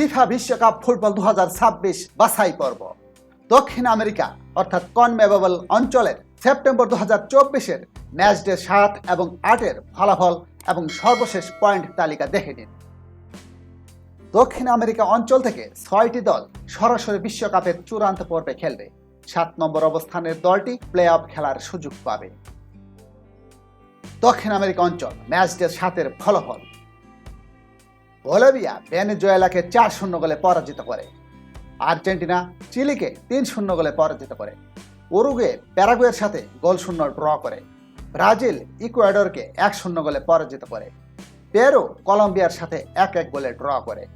FIFA বিশ্বকাপ football দুহাজার ছাব্বিশ বাছাই পর্ব। দক্ষিণ আমেরিকা, অর্থাৎ কনমেবল অঞ্চলের সেপ্টেম্বর দু হাজার চব্বিশের ম্যাচ ডে সাত এবং আটের ফলাফল এবং সর্বশেষ পয়েন্ট তালিকা দেখে নিন। দক্ষিণ আমেরিকা অঞ্চল থেকে ছয়টি দল সরাসরি বিশ্বকাপের চূড়ান্ত পর্বে খেলবে। সাত নম্বর অবস্থানের দলটি প্লে অফ খেলার সুযোগ পাবে। দক্ষিণ আমেরিকা অঞ্চল ম্যাচ ডে সাতের ফলাফল বলিভিয়া ভেনেজুয়েলাকে চার শূন্য গোলে পরাজিত করে। আর্জেন্টিনা চিলিকে তিন শূন্য গোলে পরাজিত করে। উরুগুয়ে, প্যারাগুয়ের সাথে গোল শূন্য ড্র করে। ব্রাজিল, ইকুয়েডরকে এক শূন্য গোলে পরাজিত করে। পেরু, কলম্বিয়ার সাথে এক এক গোলে ড্র করে।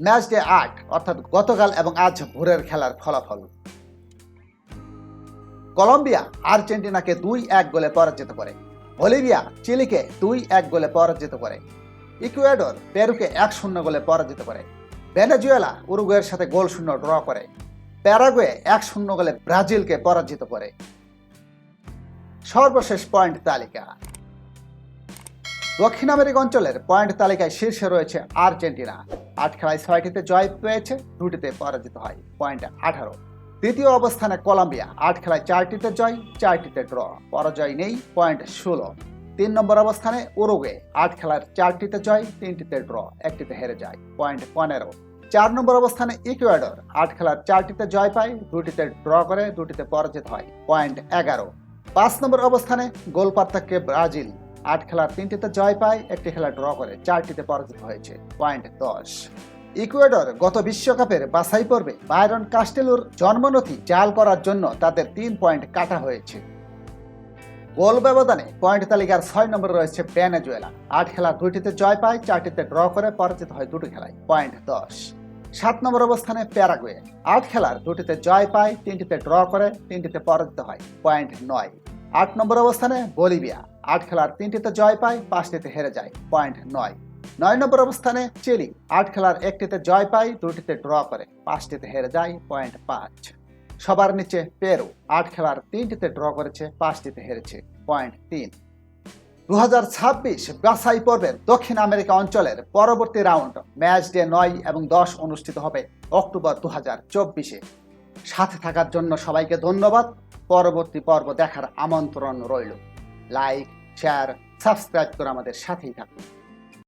ম্যাচ ডে আট, অর্থাৎ গতকাল এবং আজ ভোরের খেলার ফলাফল। কলম্বিয়া, আর্জেন্টিনাকে দুই এক গোলে পরাজিত করে। বলিভিয়া, চিলিকে দুই এক গোলে পরাজিত করে। ইকুয়েডর পেরুকে এক শূন্য গোলে পরাজিত করে। ভেনেজুয়েলা উরুগুয়ের সাথে গোল শূন্য ড্র করে। প্যারাগুয়ে এক শূন্য গোলে ব্রাজিলকে পরাজিত করে। সর্বশেষ পয়েন্ট তালিকা। দক্ষিণ আমেরিকা অঞ্চলের পয়েন্ট তালিকায় শীর্ষে রয়েছে আর্জেন্টিনা। আট খেলায় ছয়টিতে জয় পেয়েছে, দুটিতে পরাজিত হয়। পয়েন্ট আঠারো। দ্বিতীয় অবস্থানে কলম্বিয়া আট খেলায় চারটিতে জয়, চারটিতে ড্র। পরাজয় নেই, পয়েন্ট ষোলো। তিন নম্বর অবস্থানে উরুগুয়ে। আট খেলার চারটিতে জয়, তিনটিতে ড্র, একটিতে হেরে যায়। পয়েন্ট পনেরো চার নম্বর অবস্থানে ইকুয়েডর। আট খেলার চারটিতে জয় পায়, দুটিতে ড্র করে, দুটিতে পরাজিত হয়। পয়েন্ট এগারো। পাঁচ নম্বর অবস্থানে গোল পার্থক্যে ব্রাজিল। আট খেলার তিনটিতে জয় পায়, একটি খেলা ড্র করে, চারটিতে পরাজিত হয়েছে। পয়েন্ট দশ। ইকুয়েডর গত বিশ্বকাপের বাছাই পর্বে বায়রন কাস্টেলুর জন্মনথি জাল করার জন্য তাদের তিন পয়েন্ট কাটা হয়েছে। গোল ব্যবধানে পয়েন্ট তালিকার ছয় নম্বরে রয়েছে ভেনেজুয়েলা আট খেলা, দুইটিতে জয় পায়, চারটিতে ড্র করে পরাজিত হয় দুটি খেলায়। পয়েন্ট দশ। সাত নম্বর অবস্থানে প্যারাগুয়ে। আট খেলার, দুটিতে জয় পায়, তিনটিতে ড্র করে, তিনটিতে পরাজিত হয়। পয়েন্ট নয়। আট নম্বর অবস্থানে বলিভিয়া। আট খেলার, তিনটিতে জয় পায়, পাঁচটিতে হেরে যায়। পয়েন্ট নয়। নয় নম্বর অবস্থানে চিলি। আট খেলার, একটিতে জয় পায়, দুটিতে ড্র করে, পাঁচটিতে হেরে যায়। পয়েন্ট পাঁচ। সবার নিচে পেরু, আট খেলার তিনটিতে ড্র করেছে, পাঁচটিতে হেরেছে। পয়েন্ট তিন। দু হাজার ছাব্বিশ বাছাই পর্বের দক্ষিণ আমেরিকা অঞ্চলের পরবর্তী রাউন্ড ম্যাচ ডে নয় এবং দশ অনুষ্ঠিত হবে অক্টোবর দু হাজার চব্বিশে। সাথে থাকার জন্য সবাইকে ধন্যবাদ। পরবর্তী পর্ব দেখার আমন্ত্রণ রইল। লাইক শেয়ার সাবস্ক্রাইব করে আমাদের সাথেই থাকুন।